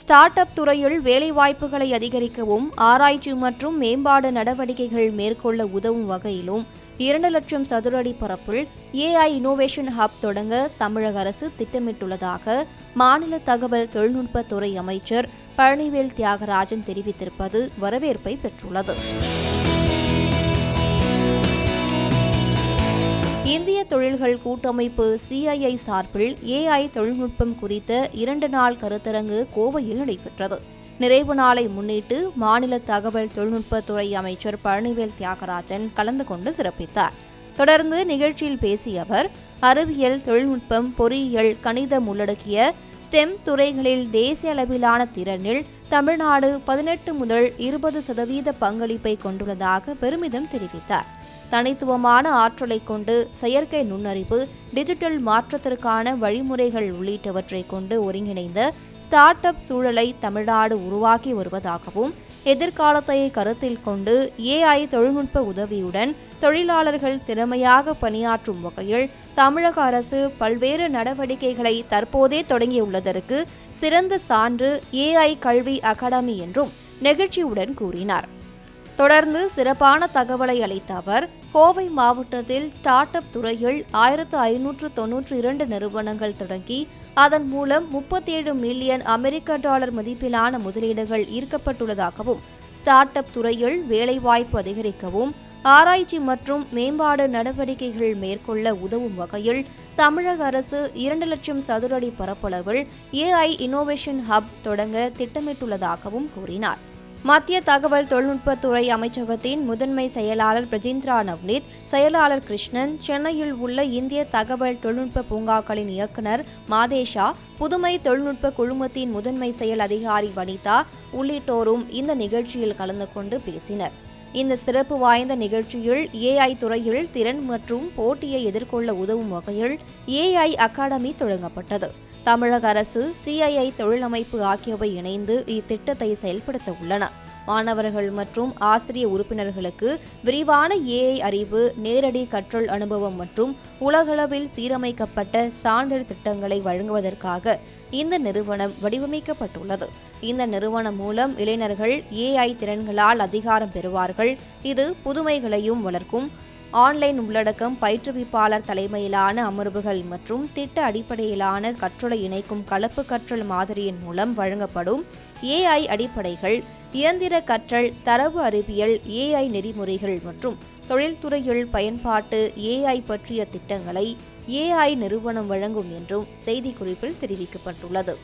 Start up துறையில் வேலைவாய்ப்புகளை அதிகரிக்கவும் ஆராய்ச்சி மற்றும் மேம்பாடு நடவடிக்கைகள் மேற்கொள்ள உதவும் வகையிலும் இரண்டு லட்சம் சதுரடி பரப்பில் ஏஐ இனோவேஷன் ஹப் தொடங்க தமிழக அரசு திட்டமிட்டுள்ளதாக மாநில தகவல் தொழில்நுட்பத்துறை அமைச்சர் பழனிவேல் தியாகராஜன் தெரிவித்திருப்பது வரவேற்பை பெற்றுள்ளது. தொழில்கள் கூட்டமைப்பு சிஐஐ சார்பில் ஏஐ தொழில்நுட்பம் குறித்த இரண்டு நாள் கருத்தரங்கு கோவையில் நடைபெற்றது. நிறைவு நாளை முன்னிட்டு மாநில தகவல் தொழில்நுட்பத்துறை அமைச்சர் பழனிவேல் தியாகராஜன் கலந்து கொண்டு சிறப்பித்தார். தொடர்ந்து நிகழ்ச்சியில் பேசிய அவர் அறிவியல் தொழில்நுட்பம் பொறியியல் கணிதம் உள்ளடக்கிய ஸ்டெம் துறைகளில் தேசிய அளவிலான திறனில் தமிழ்நாடு பதினெட்டு முதல் இருபது சதவீத பங்களிப்பை கொண்டுள்ளதாக பெருமிதம் தெரிவித்தார். தனித்துவமான ஆற்றலை கொண்டு செயற்கை நுண்ணறிவு டிஜிட்டல் மாற்றத்திற்கான வழிமுறைகள் உள்ளிட்டவற்றை கொண்டு ஒருங்கிணைந்த ஸ்டார்ட் அப் சூழலை தமிழ்நாடு உருவாக்கி வருவதாகவும் எதிர்காலத்தை கருத்தில் கொண்டு ஏஐ தொழில்நுட்ப உதவியுடன் தொழிலாளர்கள் திறமையாக பணியாற்றும் வகையில் தமிழக அரசு பல்வேறு நடவடிக்கைகளை தற்போதே தொடங்கியுள்ளதற்கு சிறந்த சான்று ஏஐ கல்வி அகாடமி என்றும் நெகிழ்ச்சியுடன் கூறினார். தொடர்ந்து சிறப்பான தகவலை அளித்த அவர் கோவை மாவட்டத்தில் ஸ்டார்ட் அப் துறையில் ஆயிரத்து ஐநூற்று தொன்னூற்றி இரண்டு நிறுவனங்கள் தொடங்கி அதன் மூலம் முப்பத்தேழு மில்லியன் அமெரிக்க டாலர் மதிப்பிலான முதலீடுகள் ஈர்க்கப்பட்டுள்ளதாகவும் ஸ்டார்ட் அப் துறையில் வேலைவாய்ப்பு அதிகரிக்கவும் ஆராய்ச்சி மற்றும் மேம்பாடு நடவடிக்கைகள் மேற்கொள்ள உதவும் வகையில் தமிழக அரசு இரண்டு லட்சம் சதுரடி பரப்பளவில் ஏஐ இன்னோவேஷன் ஹப் தொடங்க திட்டமிட்டுள்ளதாகவும் கூறினார். மத்திய தகவல் தொழில்நுட்பத்துறை அமைச்சகத்தின் முதன்மை செயலாளர் பிரஜிந்திரா நவ்னீத் செயலாளர் கிருஷ்ணன் சென்னையில் உள்ள இந்திய தகவல் தொழில்நுட்ப பூங்காக்களின் இயக்குநர் மாதேஷா புதுமை தொழில்நுட்ப குழுமத்தின் முதன்மை செயல் அதிகாரி வனிதா உள்ளிட்டோரும் இந்த நிகழ்ச்சியில் கலந்து கொண்டு பேசினர். இந்த சிறப்பு வாய்ந்த நிகழ்ச்சியில் ஏஐ துறையில் திறன் மற்றும் போட்டியை எதிர்கொள்ள உதவும் வகையில் ஏஐ அகாடமி தொடங்கப்பட்டது. தமிழக அரசு சிஐஐ தொழிலமைப்பு ஆகியவை இணைந்து இத்திட்டத்தை செயல்படுத்த உள்ளன. மாணவர்கள் மற்றும் ஆசிரிய உறுப்பினர்களுக்கு விரிவான ஏஐ அறிவு நேரடி கற்றல் அனுபவம் மற்றும் உலகளவில் சீரமைக்கப்பட்ட சான்றிதழ் திட்டங்களை வழங்குவதற்காக இந்த நிறுவனம் வடிவமைக்கப்பட்டுள்ளது. இந்த நிறுவனம் மூலம் இளைஞர்கள் ஏஐ திறன்களால் அதிகாரம் பெறுவார்கள். இது புதுமைகளையும் வளர்க்கும். ஆன்லைன் உள்ளடக்கம் பயிற்றுவிப்பாளர் தலைமையிலான அமர்வுகள் மற்றும் திட்ட அடிப்படையிலான கற்றலை இணைக்கும் கலப்பு கற்றல் மாதிரியின் மூலம் வழங்கப்படும் ஏஐ அடிப்படைகள் இயந்திர கற்றல் தரவு அறிவியல் ஏஐ நெறிமுறைகள் மற்றும் தொழில்துறையில் பயன்பாட்டு ஏஐ பற்றிய திட்டங்களை ஏஐ நிறுவனம் வழங்கும் என்றும் செய்திக்குறிப்பில் தெரிவிக்கப்பட்டுள்ளது.